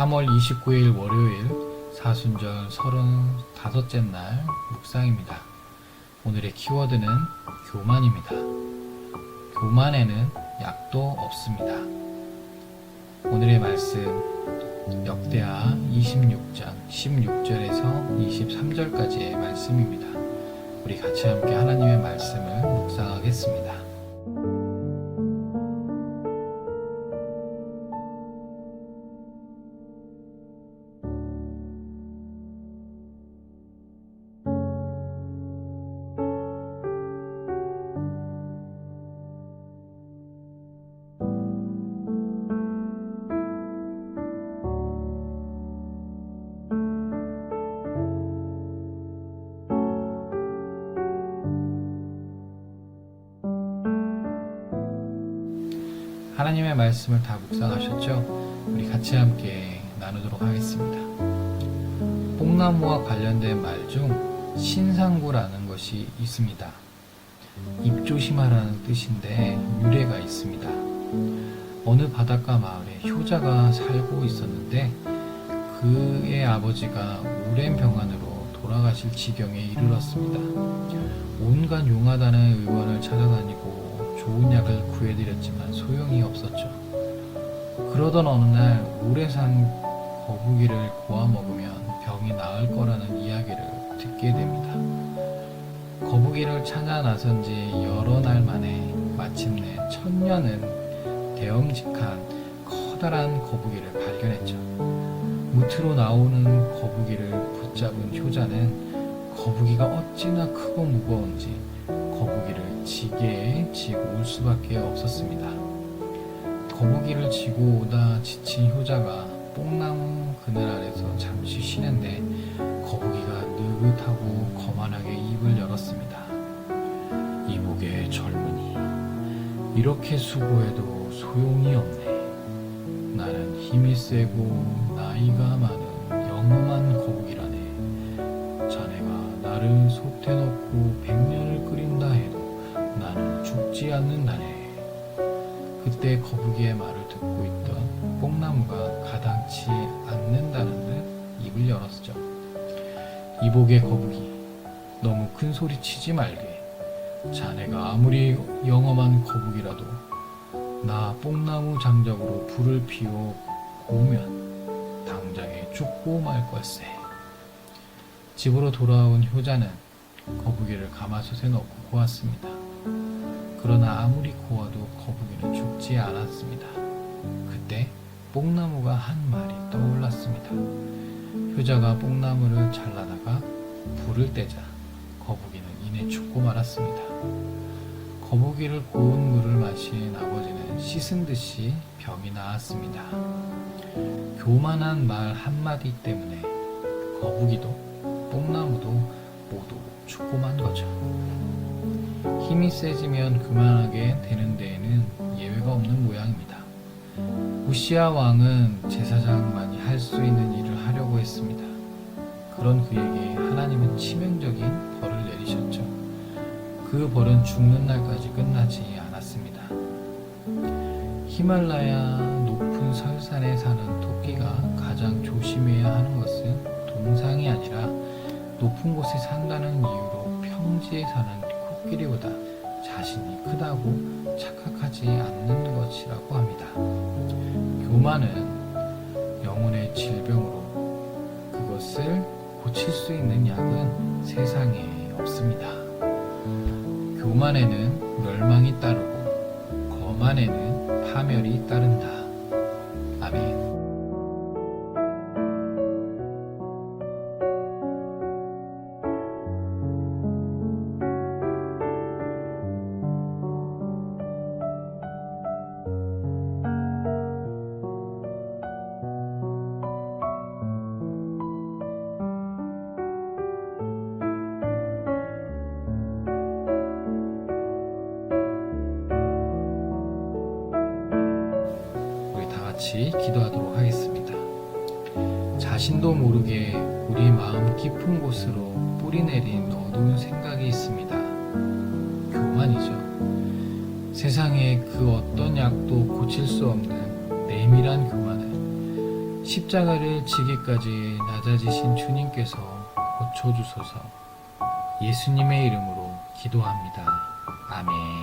3월 29일 월요일 사순절 35째 날 묵상입니다. 오늘의 키워드는 교만입니다. 교만에는 약도 없습니다. 오늘의 말씀 역대하 26장 16절에서 23절까지의 말씀입니다. 우리 같이 함께 하나님의 말씀을 묵상하겠습니다. 하나님의 말씀을 다 묵상하셨죠? 우리 같이 함께 나누도록 하겠습니다. 뽕나무와 관련된 말 중 신상구라는 것이 있습니다. 입 조심하라는 뜻인데 유래가 있습니다. 어느 바닷가 마을에 효자가 살고 있었는데 그의 아버지가 오랜 병환으로 돌아가실 지경에 이르렀습니다. 온갖 용하다는 의원을 찾아다니고 좋은 약을 구해드렸지만 소용이 없었죠. 그러던 어느 날 오래 산 거북이를 구워 먹으면 병이 나을 거라는 이야기를 듣게 됩니다. 거북이를 찾아 나선 지 여러 날 만에 마침내 천년은 대엄직한 커다란 거북이를 발견했죠. 무트로 나오는 거북이를 붙잡은 효자는 거북이가 어찌나 크고 무거운지 거북이를 지게에 지고 올 수밖에 없었습니다. 거북이를 지고 오다 지친 효자가 뽕나무 그늘 아래서 잠시 쉬는데 거북이가 느긋하고 거만하게 입을 열었습니다. 이복의 젊은이 이렇게 수고해도 소용이 없네. 나는 힘이 세고 나이가 많은 그때 거북이의 말을 듣고 있던 뽕나무가 가당치 않는다는 듯 입을 열었죠. 이복의 거북이, 너무 큰 소리 치지 말게. 자네가 아무리 영험한 거북이라도 나 뽕나무 장작으로 불을 피워 오면 당장에 죽고 말 걸세. 집으로 돌아온 효자는 거북이를 가마솥에 넣고 구웠습니다. 그러나 아무리 구워도 죽지 않았습니다. 그때 뽕나무가 한 마리 떠올랐습니다. 효자가 뽕나무를 잘라다가 불을 떼자 거북이는 이내 죽고 말았습니다. 거북이를 고운 물을 마신 아버지는 씻은 듯이 병이 나았습니다. 교만한 말 한마디 때문에 거북이도 뽕나무도 모두 죽고 만 거죠. 힘이 세지면 그만하게 되는 데에는 예외가 없는 모양입니다. 우시아 왕은 제사장만이 할 수 있는 일을 하려고 했습니다. 그런 그에게 하나님은 치명적인 벌을 내리셨죠. 그 벌은 죽는 날까지 끝나지 않았습니다. 히말라야 높은 설산에 사는 토끼가 가장 조심해야 하는 것은 동상이 아니라 높은 곳에 산다는 이유로 평지에 사는 코끼리보다 자신이 크다고 착각하지 않는 것이라고 합니다. 교만은 영혼의 질병으로 그것을 고칠 수 있는 약은 세상에 없습니다. 교만에는 멸망이 따르고 거만에는 파멸이 따른다. 같이 기도하도록 하겠습니다. 자신도 모르게 우리 마음 깊은 곳으로 뿌리 내린 어두운 생각이 있습니다. 교만이죠. 세상에 그 어떤 약도 고칠 수 없는 내밀한 교만은 십자가를 지기까지 낮아지신 주님께서 고쳐주소서 예수님의 이름으로 기도합니다. 아멘.